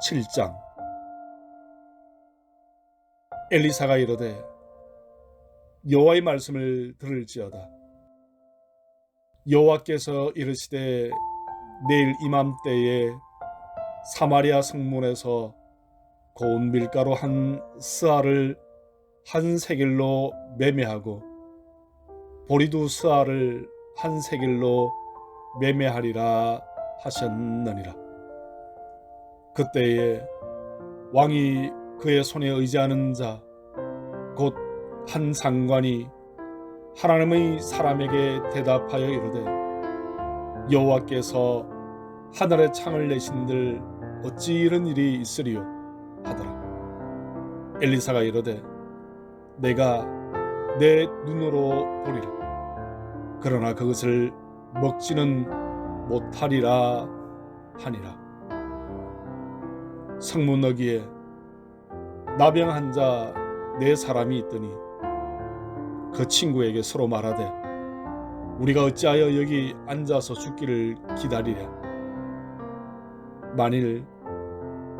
7장 엘리사가 이르되 여호와의 말씀을 들을지어다 여호와께서 이르시되 내일 이맘때에 사마리아 성문에서 고운 밀가루 한 스아를 한 세겔로 매매하고 보리두 스아를 한 세겔로 매매하리라 하셨느니라. 그때에 왕이 그의 손에 의지하는 자, 곧 한 상관이 하나님의 사람에게 대답하여 이르되 여호와께서 하늘의 창을 내신들 어찌 이런 일이 있으리요 하더라. 엘리사가 이르되 내가 내 눈으로 보리라. 그러나 그것을 먹지는 못하리라 하니라. 성문 어기에 나병 환자 네 사람이 있더니 그 친구에게 서로 말하되 우리가 어찌하여 여기 앉아서 죽기를 기다리랴? 만일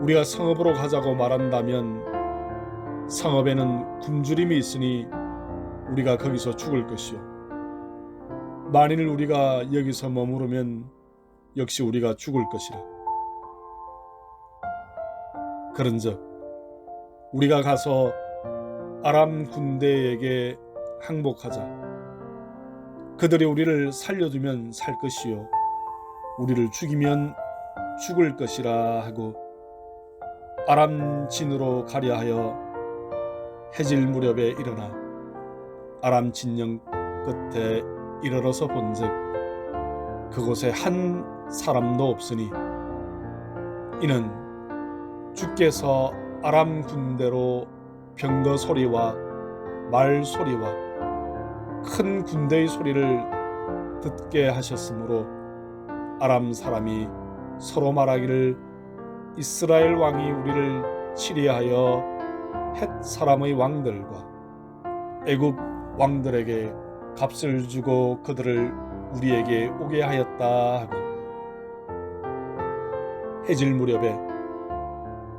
우리가 성읍으로 가자고 말한다면 성읍에는 굶주림이 있으니 우리가 거기서 죽을 것이요. 만일 우리가 여기서 머무르면 역시 우리가 죽을 것이라 그런즉 우리가 가서 아람 군대에게 항복하자. 그들이 우리를 살려두면 살 것이요. 우리를 죽이면 죽을 것이라 하고 아람 진으로 가려 하여 해질 무렵에 일어나 아람 진영 끝에 이르러서 본즉 그곳에 한 사람도 없으니 이는 주께서 아람 군대로 병거 소리와 말 소리와 큰 군대의 소리를 듣게 하셨으므로 아람 사람이 서로 말하기를 이스라엘 왕이 우리를 치리하여 헷 사람의 왕들과 애굽 왕들에게 값을 주고 그들을 우리에게 오게 하였다 하고. 해질 무렵에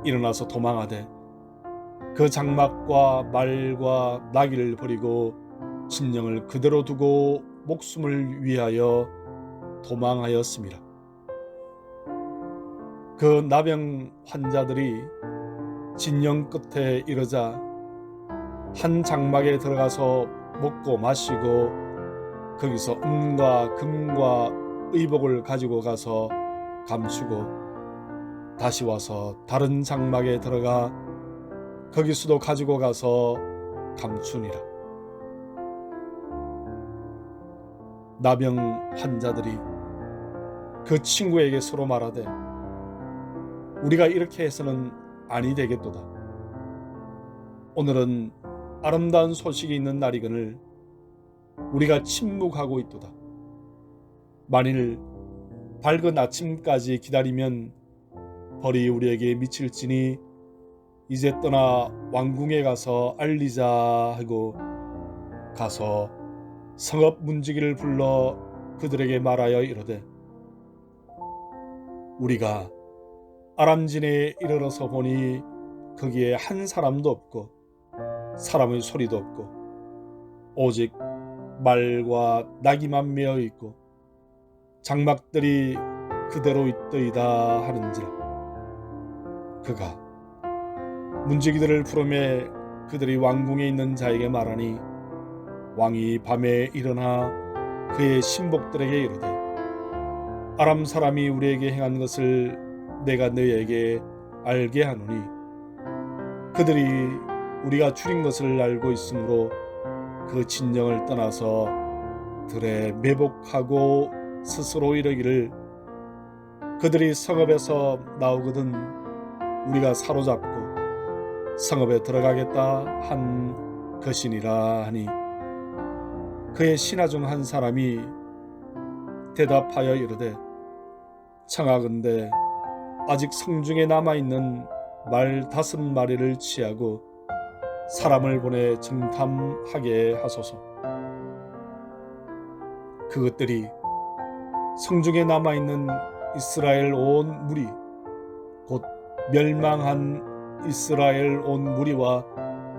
일어나서 도망하되 그 장막과 말과 나귀를 버리고 진영을 그대로 두고 목숨을 위하여 도망하였습니다. 그 나병 환자들이 진영 끝에 이르자 한 장막에 들어가서 먹고 마시고 거기서 은과 금과 의복을 가지고 가서 감추고 다시 와서 다른 장막에 들어가 거기서도 가지고 가서 감추니라. 나병 환자들이 그 친구에게 서로 말하되 우리가 이렇게 해서는 아니 되겠도다. 오늘은 아름다운 소식이 있는 날이거늘 우리가 침묵하고 있도다. 만일 밝은 아침까지 기다리면 벌이 우리에게 미칠지니 이제 떠나 왕궁에 가서 알리자 하고 가서 성읍 문지기를 불러 그들에게 말하여 이르되 우리가 아람진에 이르러서 보니 거기에 한 사람도 없고 사람의 소리도 없고 오직 말과 나귀만 메어 있고 장막들이 그대로 있더이다 하는지라 그가 문지기들을 부르매 그들이 왕궁에 있는 자에게 말하니 왕이 밤에 일어나 그의 신복들에게 이르되 아람 사람이 우리에게 행한 것을 내가 너희에게 알게 하노니 그들이 우리가 줄인 것을 알고 있으므로 그 진영을 떠나서 들에 매복하고 스스로 이르기를 그들이 성읍에서 나오거든 우리가 사로잡고 성읍에 들어가겠다 한 것이니라 하니 그의 신하 중 한 사람이 대답하여 이르되 청하건대 아직 성중에 남아 있는 말 다섯 마리를 취하고 사람을 보내 정탐하게 하소서. 그것들이 성중에 남아 있는 이스라엘 온 무리 곧 멸망한 이스라엘 온 무리와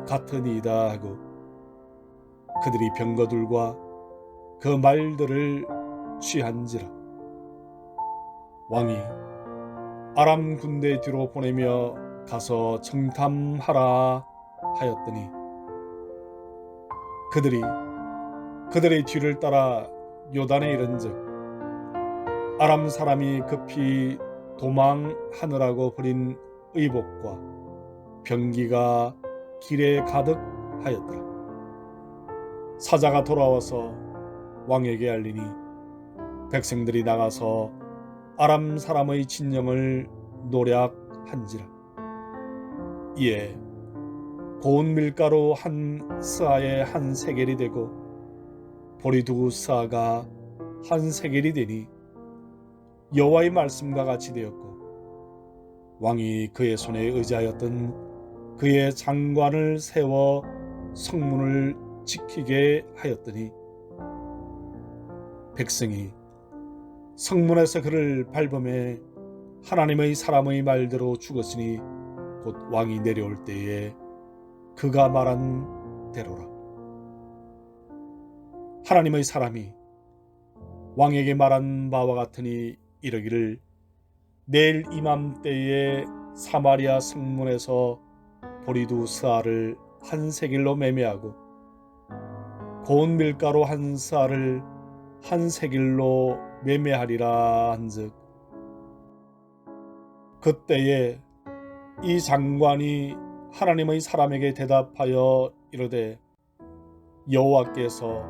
같으니이다 하고 그들이 병거들과 그 말들을 취한지라. 왕이 아람 군대 뒤로 보내며 가서 정탐하라 하였더니 그들이 그들의 뒤를 따라 요단에 이른즉 아람 사람이 급히 도망하느라고 버린 의복과 병기가 길에 가득하였더라. 사자가 돌아와서 왕에게 알리니 백성들이 나가서 아람 사람의 진영을 노략한지라. 이에 고운 밀가루 한 스아에 한 세겔이 되고 보리 두 스아가 한 세겔이 되니 여호와의 말씀과 같이 되었고 왕이 그의 손에 의지하였던 그의 장관을 세워 성문을 지키게 하였더니 백성이 성문에서 그를 밟음에 하나님의 사람의 말대로 죽었으니 곧 왕이 내려올 때에 그가 말한 대로라. 하나님의 사람이 왕에게 말한 바와 같으니 이르기를 내일 이맘때에 사마리아 성문에서 보리두 스아를 한 세길로 매매하고 고운 밀가루 한 스아를 한 세길로 매매하리라 한즉 그때에 이 장관이 하나님의 사람에게 대답하여 이르되 여호와께서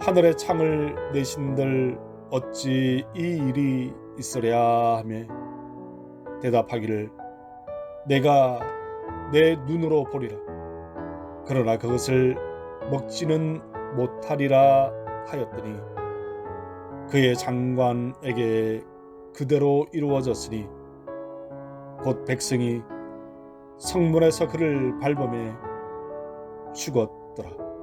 하늘의 창을 내신들 어찌 이 일이 있으랴 하며 대답하기를 내가 내 눈으로 보리라 그러나 그것을 먹지는 못하리라 하였더니 그의 장관에게 그대로 이루어졌으니 곧 백성이 성문에서 그를 밟음에 죽었더라.